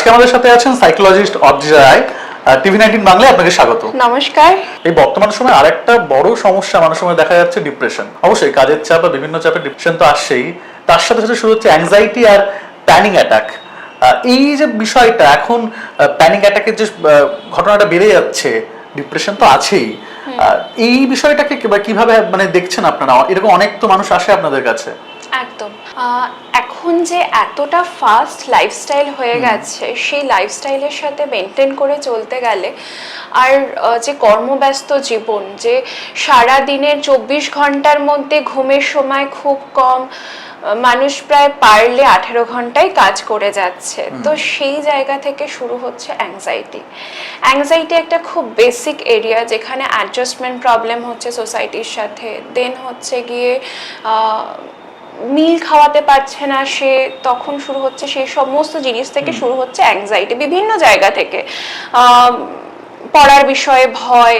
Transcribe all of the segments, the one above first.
আজকে আমাদের সাথে আছেন psychologist Adrija Roy TV nineteen বাংলায় আপনাকে স্বাগত। নমস্কার। এই বর্তমান সময়ে আরেকটা বড় সমস্যা মানুষের মধ্যে দেখা যাচ্ছে ডিপ্রেশন। অবশ্যই কাজের চাপ বা বিভিন্ন চাপে ডিপ্রেশন তো আসছেই। তার সাথে সাথে শুরু হচ্ছে অ্যাংজাইটি আর প্যানিং অ্যাটাক এই যে বিষয়টা এখন প্যানিক অ্যাটাকের যে ঘটনাটা বেড়ে যাচ্ছে ডিপ্রেশন তো আছেই। এই বিষয়টাকে কীভাবে মানে দেখছেন আপনারা? এরকম অনেক তো মানুষ আসে আপনাদের কাছে। একদম। এখন যে এতটা ফাস্ট লাইফস্টাইল হয়ে গেছে সেই লাইফস্টাইলের সাথে মেনটেন করে চলতে গেলে আর যে কর্মব্যস্ত জীবন যে সারা দিনের চব্বিশ ঘণ্টার মধ্যে ঘুমের সময় খুব কম মানুষ প্রায় পারলে আঠেরো ঘন্টায় কাজ করে যাচ্ছে। তো সেই জায়গা থেকে শুরু হচ্ছে অ্যাংজাইটি অ্যাংজাইটি একটা খুব বেসিক এরিয়া যেখানে অ্যাডজাস্টমেন্ট প্রবলেম হচ্ছে সোসাইটির সাথে। দেন হচ্ছে গিয়ে মিল খাওয়াতে পারছে না সে তখন শুরু হচ্ছে সেই সমস্ত জিনিস থেকে শুরু হচ্ছে অ্যাংজাইটি বিভিন্ন জায়গা থেকে। পড়ার বিষয়ে ভয়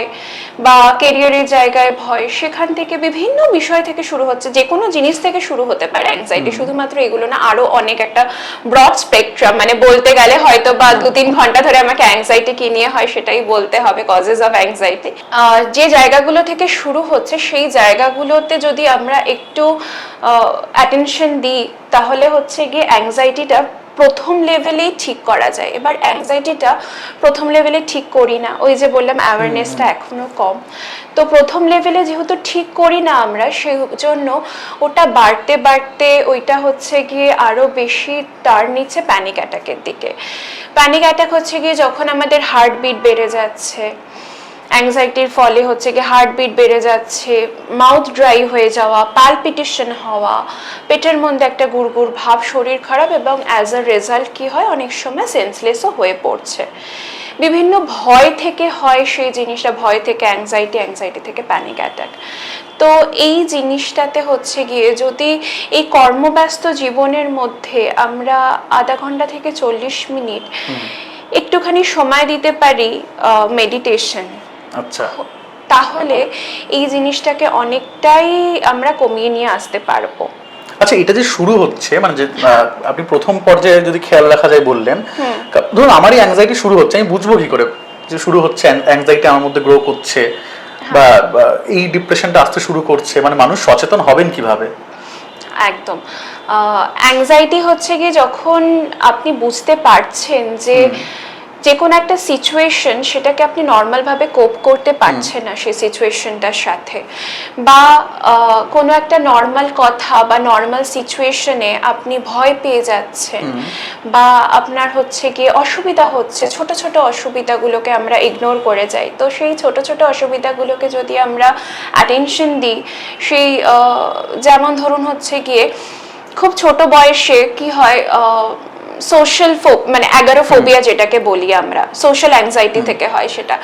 বা কেরিয়ারের জায়গায় ভয় সেখান থেকে বিভিন্ন বিষয় থেকে শুরু হচ্ছে যে কোনো জিনিস থেকে শুরু হতে পারে অ্যাংজাইটি শুধুমাত্র এগুলো না আরও অনেক একটা ব্রড স্পেকট্রাম মানে বলতে গেলে হয়তো বা দু তিন ঘণ্টা ধরে আমাকে অ্যাংজাইটি কি নিয়ে হয় সেটাই বলতে হবে কজেস অফ অ্যাংজাইটি যে জায়গাগুলো থেকে শুরু হচ্ছে সেই জায়গাগুলোতে যদি আমরা একটু অ্যাটেনশন দিই তাহলে হচ্ছে গিয়ে অ্যাংজাইটিটা প্রথম লেভেলেই ঠিক করা যায়। এবার অ্যাংজাইটিটা প্রথম লেভেলে ঠিক করি না। ওই যে বললাম অ্যাওয়ারনেসটা এখনও কম। তো প্রথম লেভেলে যেহেতু ঠিক করি না আমরা সেই জন্য ওটা বাড়তে বাড়তে ওইটা হচ্ছে গিয়ে আরও বেশি তার নিচে প্যানিক অ্যাটাকের দিকে। প্যানিক অ্যাটাক হচ্ছে গিয়ে যখন আমাদের হার্টবিট বেড়ে যাচ্ছে অ্যাংজাইটির ফলে হচ্ছে কি হার্টবিট বেড়ে যাচ্ছে মাউথ ড্রাই হয়ে যাওয়া পালপিটেশন হওয়া পেটের মধ্যে একটা গুড়গুড় ভাব শরীর খারাপ এবং অ্যাজ আ রেজাল্ট কি হয়? অনেক সময় সেন্সলেসও হয়ে পড়ছে। বিভিন্ন ভয় থেকে হয় সেই জিনিসটা ভয় থেকে অ্যাংজাইটি অ্যাংজাইটি থেকে প্যানিক অ্যাটাক তো এই জিনিসটাতে হচ্ছে গিয়ে যদি এই কর্মব্যস্ত জীবনের মধ্যে আমরা আধা ঘণ্টা থেকে চল্লিশ মিনিট একটুখানি সময় দিতে পারি মেডিটেশন আচ্ছা। তাহলে এই জিনিসটাকে অনেকটাই আমরা কমিয়ে নিয়ে আসতে পারব। আচ্ছা এটা যে শুরু হচ্ছে মানে যে আপনি প্রথম পর্যায়ে যদি খেয়াল রাখা যায় বললেন ধরুন আমারই অ্যাংজাইটি শুরু হচ্ছে আমি বুঝব কি করে যে শুরু হচ্ছে অ্যাংজাইটি আমার মধ্যে গ্রো করছে বা বা এই ডিপ্রেশনটা আসতে শুরু করছে মানে মানুষ সচেতন হবেন কীভাবে? একদম। অ্যাংজাইটি হচ্ছে গিয়ে যখন আপনি বুঝতে পারছেন যে যে কোনো একটা সিচুয়েশন সেটাকে আপনি নর্মালভাবে কোপ করতে পারছেন না সেই সিচুয়েশনটার সাথে। বা কোনো একটা নর্মাল কথা বা নর্মাল সিচুয়েশনে আপনি ভয় পেয়ে যাচ্ছেন বা আপনার হচ্ছে গিয়ে অসুবিধা হচ্ছে ছোট ছোট অসুবিধাগুলোকে আমরা ইগনোর করে যাই। তো সেই ছোট ছোট অসুবিধাগুলোকে যদি আমরা অ্যাটেনশন দিই সেই যেমন ধরুন হচ্ছে গিয়ে খুব ছোট বয়সে কি হয় সোশ্যাল মানে অ্যাগারোফোবিয়া যেটাকে বলি আমরা সোশ্যাল অ্যাংজাইটি থেকে হয় সেটা।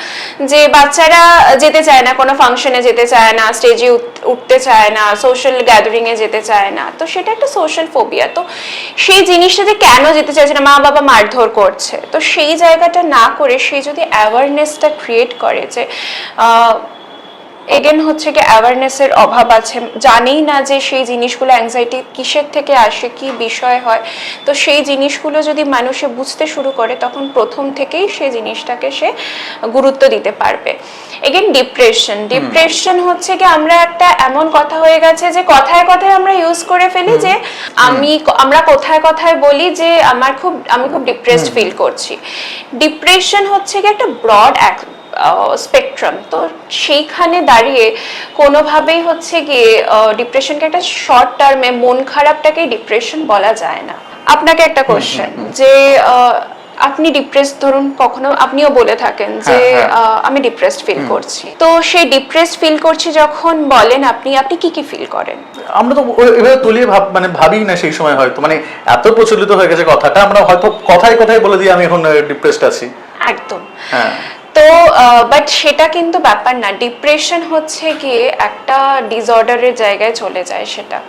যে বাচ্চারা যেতে চায় না কোনো ফাংশনে যেতে চায় না স্টেজে উঠতে চায় না সোশ্যাল গ্যাদারিংয়ে যেতে চায় না তো সেটা একটা সোশ্যাল ফোবিয়া তো সেই জিনিসটা যে কেন যেতে চাইছে না মা বাবা মারধর করছে? তো সেই জায়গাটা না করে সে যদি অ্যাওয়ারনেসটা ক্রিয়েট করে যে এগেন হচ্ছে কি অ্যাওয়ারনেসের অভাব আছে। জানেই না যে সেই জিনিসগুলো অ্যাংজাইটি কিসের থেকে আসে কি বিষয় হয়। তো সেই জিনিসগুলো যদি মানুষে বুঝতে শুরু করে তখন প্রথম থেকেই সেই জিনিসটাকে সে গুরুত্ব দিতে পারবে। এগেন ডিপ্রেশন ডিপ্রেশন হচ্ছে কি আমরা একটা এমন কথা হয়ে গেছে যে কথায় কথায় আমরা ইউজ করে ফেলি যে আমি আমরা কোথায় কথায় বলি যে আমার খুব আমি খুব ডিপ্রেসড ফিল করছি। ডিপ্রেশন হচ্ছে কি একটা ব্রড স্পেকট্রাম তো সেইখানে দাঁড়িয়ে কোনোভাবেই হচ্ছে গিয়ে ডিপ্রেশনকে একটা শর্ট টার্মে মন খারাপটাকে ডিপ্রেশন বলা যায় না। আপনাকে একটা কোশ্চেন যে আপনি ডিপ্রেস ধরুন কখনো আপনিও বলে থাকেন যে হ্যাঁ, হ্যাঁ। আহ, আমি ডিপ্রেসড ফিল করছি। তো সেই ডিপ্রেসড ফিল করছি যখন বলেন আপনি আপনি কি কি ফিল করেন? আমরা তো এভাবে তলিয়ে ভাব মানে ভাবি না সেই সময় হয়তো। মানে এত প্রচলিত হয়ে গেছে কথাটা আমরা হয়তো কথায় কথায় বলে দিই আমি এখন ডিপ্রেসড আছি। একদম। হ্যাঁ। তো বাট সেটা কিন্তু ব্যাপার না। ডিপ্রেশন হচ্ছে গিয়ে একটা ডিসঅর্ডারের জায়গায় চলে যায় সেটা।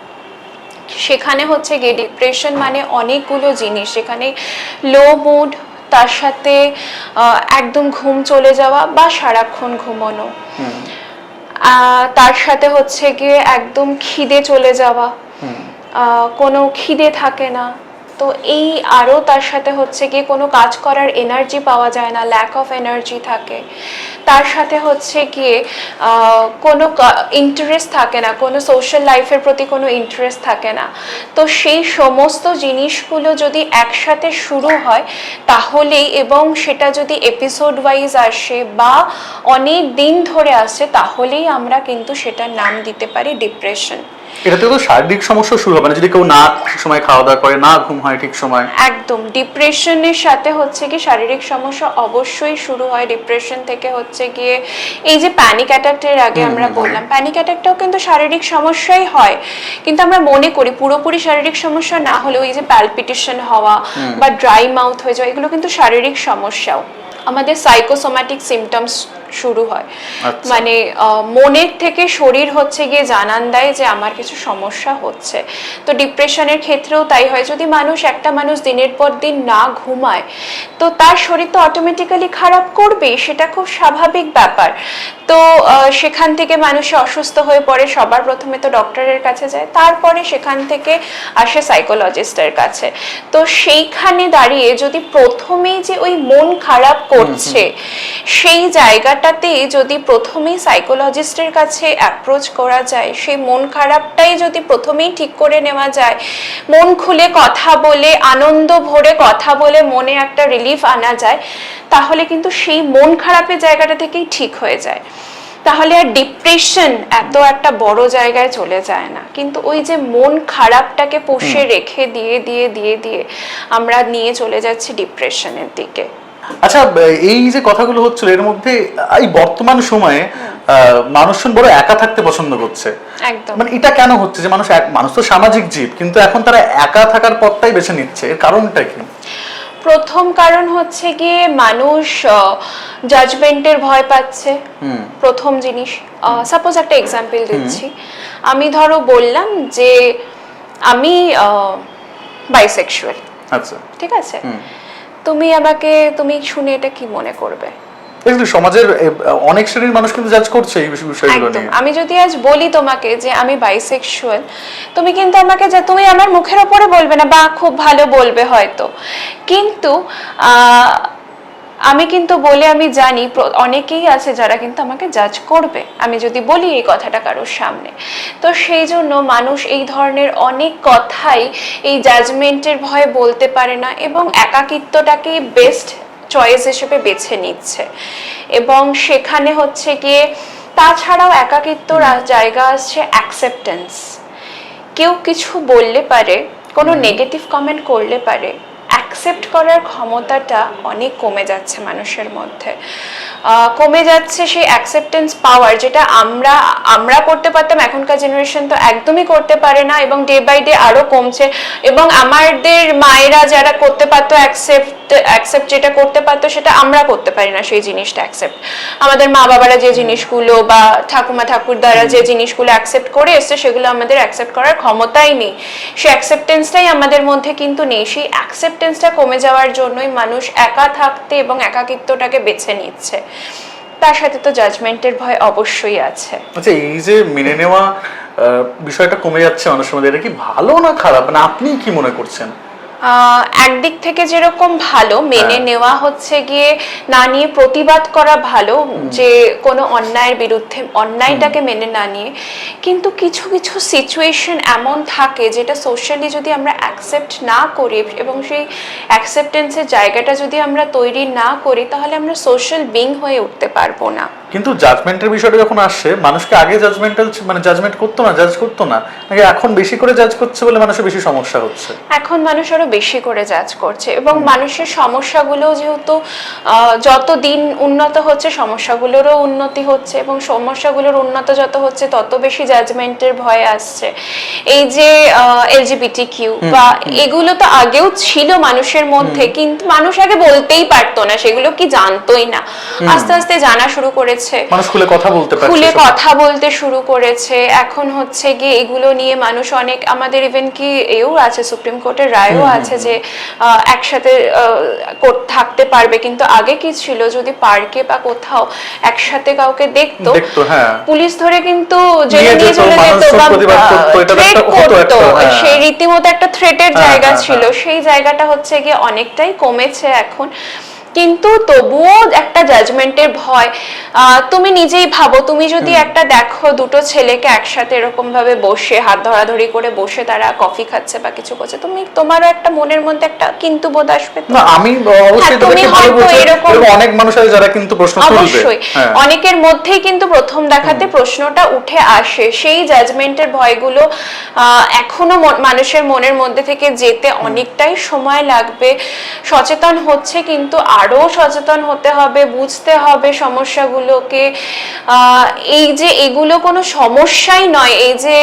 সেখানে হচ্ছে গিয়ে ডিপ্রেশন মানে অনেকগুলো জিনিস। সেখানে লো মুড তার সাথে একদম ঘুম চলে যাওয়া বা সারাক্ষণ ঘুমানো। তার সাথে হচ্ছে গিয়ে একদম খিদে চলে যাওয়া। কোনো খিদে থাকে না। তো এই আরও তার সাথে হচ্ছে গিয়ে কোনো কাজ করার এনার্জি পাওয়া যায় না ল্যাক অফ এনার্জি থাকে। তার সাথে হচ্ছে গিয়ে কোনো ইন্টারেস্ট থাকে না, কোনো সোশ্যাল লাইফের প্রতি কোনো ইন্টারেস্ট থাকে না। তো সেই সমস্ত জিনিসগুলো যদি একসাথে শুরু হয়, তাহলেই এবং সেটা যদি এপিসোড ওয়াইজ আসে বা অনেক দিন ধরে আসে, তাহলেই আমরা কিন্তু সেটার নাম দিতে পারি ডিপ্রেশন এটাতে তো শারীরিক সমস্যা শুরু হবে না যদি কেউ না ঠিক সময় খাওয়া দাওয়া করে না ঘুম হয় ঠিক সময়। একদম ডিপ্রেশনের সাথে হচ্ছে কি শারীরিক সমস্যা অবশ্যই শুরু হয়। ডিপ্রেশন থেকে হচ্ছে গিয়ে এই যে প্যানিক অ্যাটাকের আগে আমরা বললাম প্যানিক অ্যাটাকটাও কিন্তু শারীরিক সমস্যাই হয়। কিন্তু আমরা মনে করি পুরোপুরি শারীরিক সমস্যা না হলেও এই যে প্যালপিটেশন হওয়া বা ড্রাই মাউথ হয়ে যাওয়া এগুলো কিন্তু শারীরিক সমস্যাও। আমাদের সাইকোসোম্যাটিক সিমটমস শুরু হয়। আচ্ছা। মানে মনের থেকে শরীর হচ্ছে গিয়ে জানান দেয় যে আমার কিছু সমস্যা হচ্ছে। তো ডিপ্রেশনের ক্ষেত্রেও তাই হয়। যদি মানুষ একটা মানুষ দিনের পর দিন না ঘুমায় তো তার শরীর তো অটোমেটিক্যালি খারাপ করবেই। সেটা খুব স্বাভাবিক ব্যাপার। তো সেখান থেকে মানুষ অসুস্থ হয়ে পড়ে সবার প্রথমে তো ডক্টরের কাছে যায় তারপরে সেখান থেকে আসে সাইকোলজিস্টের কাছে। তো সেইখানে দাঁড়িয়ে যদি প্রথমেই যে ওই মন খারাপ করছে সেই জায়গাটাতেই যদি প্রথমেই সাইকোলজিস্টের কাছে অ্যাপ্রোচ করা যায় সেই মন খারাপটাই যদি প্রথমেই ঠিক করে নেওয়া যায় মন খুলে কথা বলে আনন্দ ভরে কথা বলে মনে একটা রিলিফ আনা যায় তাহলে কিন্তু সেই মন খারাপের জায়গাটা থেকেই ঠিক হয়ে যায়। তাহলে আর ডিপ্রেশন এত একটা বড় জায়গায় চলে যায় না। কিন্তু ওই যে মন খারাপটাকে পুষে রেখে দিয়ে দিয়ে দিয়ে দিয়ে আমরা নিয়ে চলে যাচ্ছি ডিপ্রেশনের দিকে। আচ্ছা এই যে কথাগুলো হচ্ছিল এর মধ্যে এই বর্তমান সময়ে মানুষজন বড় একা থাকতে পছন্দ করছে। একদম। মানে এটা কেন হচ্ছে? যে মানুষ মানুষ তো সামাজিক জীব কিন্তু এখন তারা একা থাকার পথটাই বেছে নিচ্ছে। এর কারণটা কি? প্রথম কারণ হচ্ছে গিয়ে মানুষ জাজমেন্টের ভয় পাচ্ছে। প্রথম জিনিস। সাপোজ একটা এক্সাম্পল দিচ্ছি। আমি ধরো বললাম যে আমি বাইসেক্সুয়াল আচ্ছা। ঠিক আছে? তুমি আমাকে তুমি শুনে এটা কি মনে করবে? দেখলি সমাজের অনেক শ্রেণির মানুষ কিন্তু জাজ করছে এই বিষয়গুলো নিয়ে। আমি যদি আজ বলি তোমাকে যে আমি বাইসেক্সুয়াল তুমি কিন্তু আমাকে যে তুমি আমার মুখের ওপরে বলবে না বা খুব ভালো বলবে হয়তো। কিন্তু আমি কিন্তু বলে আমি জানি অনেকেই আছে যারা কিন্তু আমাকে জাজ করবে। আমি যদি বলি এই কথাটা কারোর সামনে। তো সেই জন্য মানুষ এই ধরনের অনেক কথাই এই জাজমেন্টের ভয়ে বলতে পারে না এবং একাকিত্বটাকেই বেস্ট চয়েস হিসেবে বেছে নিচ্ছে। এবং সেখানে হচ্ছে গিয়ে তাছাড়াও একাকিত্বর আর জায়গা আসছে অ্যাকসেপ্টেন্স কেউ কিছু বললে পারে কোনো নেগেটিভ কমেন্ট করলে পারে অ্যাকসেপ্ট করার ক্ষমতাটা অনেক কমে যাচ্ছে মানুষের মধ্যে। কমে যাচ্ছে সেই অ্যাকসেপ্টেন্স পাওয়ার যেটা আমরা আমরা করতে পারতাম এখনকার জেনারেশন তো একদমই করতে পারে না এবং ডে বাই ডে আরও কমছে। এবং আমাদের মায়েরা যারা করতে পারতো অ্যাকসেপ্ট অ্যাকসেপ্ট যেটা করতে পারতো সেটা আমরা করতে পারি না সেই জিনিসটা অ্যাকসেপ্ট আমাদের মা বাবারা যে জিনিসগুলো বা ঠাকুমা ঠাকুর দ্বারা যে জিনিসগুলো অ্যাকসেপ্ট করে এসছে সেগুলো আমাদের অ্যাকসেপ্ট করার ক্ষমতাই নেই। সেই অ্যাকসেপ্টেন্সটাই আমাদের মধ্যে কিন্তু নেই। সেই অ্যাকসেপ্টেন্সটা কমে যাওয়ার জন্যই মানুষ একা থাকতে এবং একাকিত্বটাকে বেছে নিচ্ছে। তার সাথে তো জাজমেন্টের ভয় অবশ্যই আছে। আচ্ছা এই যে মেনে নেওয়া বিষয়টা কমে যাচ্ছে মানুষের মধ্যে এটা কি ভালো না খারাপ? মানে আপনি কি মনে করছেন? একদিক থেকে যেরকম ভালো মেনে হ্যাঁ। নেওয়া হচ্ছে গিয়ে না নিয়ে প্রতিবাদ করা ভালো যে কোনো অন্যায়ের বিরুদ্ধে অন্যায়টাকে মেনে না নিয়ে। কিন্তু কিছু কিছু সিচুয়েশন এমন থাকে যেটা সোশ্যালি যদি আমরা অ্যাকসেপ্ট না করি এবং সেই অ্যাকসেপ্টেন্সের জায়গাটা যদি আমরা তৈরি না করি তাহলে আমরা সোশ্যাল বিং হয়ে উঠতে পারব না। কিন্তু জাজমেন্টের বিষয়টা যখন আসছে মানুষকে আগে জাজমেন্টাল মানে জাজমেন্ট করতো না জাজ করতো না নাকি এখন বেশি করে জাজ করছে বলে মানুষের বেশি সমস্যা হচ্ছে? এখন মানুষ আরও বেশি করে জাজ করছে এবং মানুষের সমস্যাগুলো যেহেতু যত দিন উন্নত হচ্ছে সমস্যাগুলোরও উন্নতি হচ্ছে এবং সমস্যাগুলোর উন্নত যত হচ্ছে তত বেশি জাজমেন্টের ভয় আসছে। এই যে এলজিবিটি কিউ বা এগুলো তো আগেও ছিল মানুষের মধ্যে কিন্তু মানুষ আগে বলতেই পারতো না সেগুলো কি জানতোই না। আস্তে আস্তে জানা শুরু করেছে। করেছে। মানুষ খুলে কথা বলতে পারছে খুলে কথা বলতে শুরু করেছে। এখন হচ্ছে গিয়ে এগুলো নিয়ে মানুষ অনেক আমাদের ইভেন কি এও আছে সুপ্রিম কোর্টের রায়ও আছে যে একসাথে থাকতে পারবে। কিন্তু আগে কি ছিল? যদি পার্কে বা কোথাও একসাথে কাউকে দেখতো হ্যাঁ। পুলিশ ধরে কিন্তু জেলে নিয়ে চলে যেত বা থ্রেট করতো হ্যাঁ। সেই রীতিমতো একটা থ্রেটের হ্যাঁ, জায়গা ছিল। সেই জায়গাটা হচ্ছে গিয়ে অনেকটাই কমেছে এখন। কিন্তু তবুও একটা জাজমেন্টের ভয়। তুমি নিজেই ভাবো তুমি যদি একটা দেখো দুটো ছেলেকে একসাথে এরকম ভাবে বসে হাত ধরাধরি করে বসে তারা কফি খাচ্ছে বা কিছু করছে তুমি তোমারও একটা মনের মধ্যে একটা কিন্তু বোধ আসবে না আমি অবশ্যই হ্যাঁ, তুমি হয়তো এরকম- অনেক মানুষ আছে যারা কিন্তু প্রশ্ন তুলবে। অবশ্যই। হ্যাঁ। অনেকের মধ্যেই কিন্তু প্রথম দেখাতে প্রশ্নটা উঠে আসে। সেই জাজমেন্টের ভয়গুলো আহ, এখনও মানুষের মনের মধ্যে থেকে যেতে অনেকটাই সময় লাগবে। সচেতন হচ্ছে কিন্তু আরও সচেতন হতে হবে বুঝতে হবে সমস্যাগুলোকে। এই যে এগুলো কোনো সমস্যাই নয় এই যে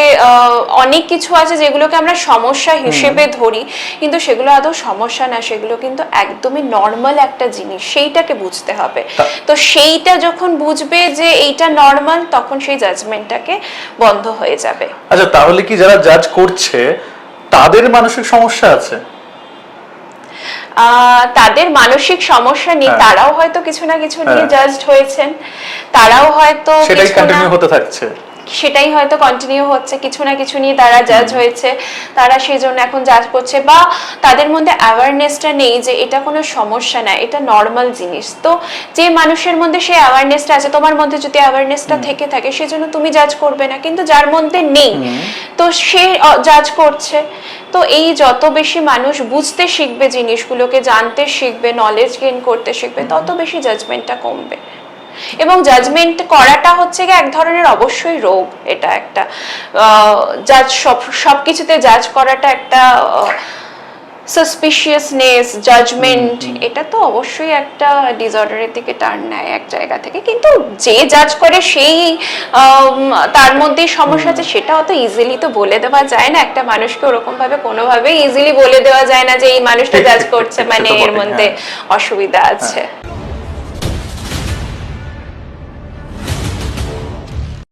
অনেক কিছু আছে যেগুলোকে আমরা সমস্যা হিসেবে ধরি কিন্তু সেগুলো আদৌ সমস্যা না সেগুলো কিন্তু একদমই নর্মাল একটা জিনিস সেইটাকে বুঝতে হবে। তো সেইটা যখন বুঝবে যে এইটা নর্মাল তখন সেই জাজমেন্টটাকে বন্ধ হয়ে যাবে। আচ্ছা তাহলে কি যারা জাজ করছে তাদের মানসিক সমস্যা আছে? তাদের মানসিক সমস্যা নেই হ্যাঁ। তারাও হয়তো কিছু না কিছু নিয়ে হ্যাঁ। জাজড হয়েছেন তারাও হয়তো সেটাই কন্টিনিউ হতে থাকছে সেটাই হয়তো কন্টিনিউ হচ্ছে কিছু না কিছু নিয়ে তারা জাজ হয়েছে তারা সেই জন্য এখন জাজ করছে বা তাদের মধ্যে অ্যাওয়ারনেসটা নেই যে এটা কোনো সমস্যা না এটা নর্মাল জিনিস। তো যে মানুষের মধ্যে সেই অ্যাওয়ারনেসটা আছে তোমার মধ্যে যদি অ্যাওয়ারনেসটা থেকে থাকে সেজন্য তুমি জাজ করবে না কিন্তু যার মধ্যে নেই তো সে জাজ করছে। তো এই যত বেশি মানুষ বুঝতে শিখবে জিনিসগুলোকে জানতে শিখবে নলেজ গেইন করতে শিখবে তত বেশি জাজমেন্টটা কমবে। এবং জাজমেন্ট করাটা হচ্ছে গিয়ে এক ধরনের অবশ্যই রোগ এটা একটা। জাজ সব সব কিছুতে জাজ করাটা একটা সাসপিশিয়াসনেস জাজমেন্ট এটা তো অবশ্যই একটা ডিসঅর্ডারের দিকে টার্ন নেয় এক জায়গা থেকে। কিন্তু যে জাজ করে সেই তার মধ্যেই সমস্যা আছে সেটা অত ইজিলি তো বলে দেওয়া যায় না। একটা মানুষকে ওরকম ভাবে কোনোভাবেই ইজিলি বলে দেওয়া যায় না যে এই মানুষটা জাজ করছে মানে এর মধ্যে হ্যাঁ। অসুবিধা আছে।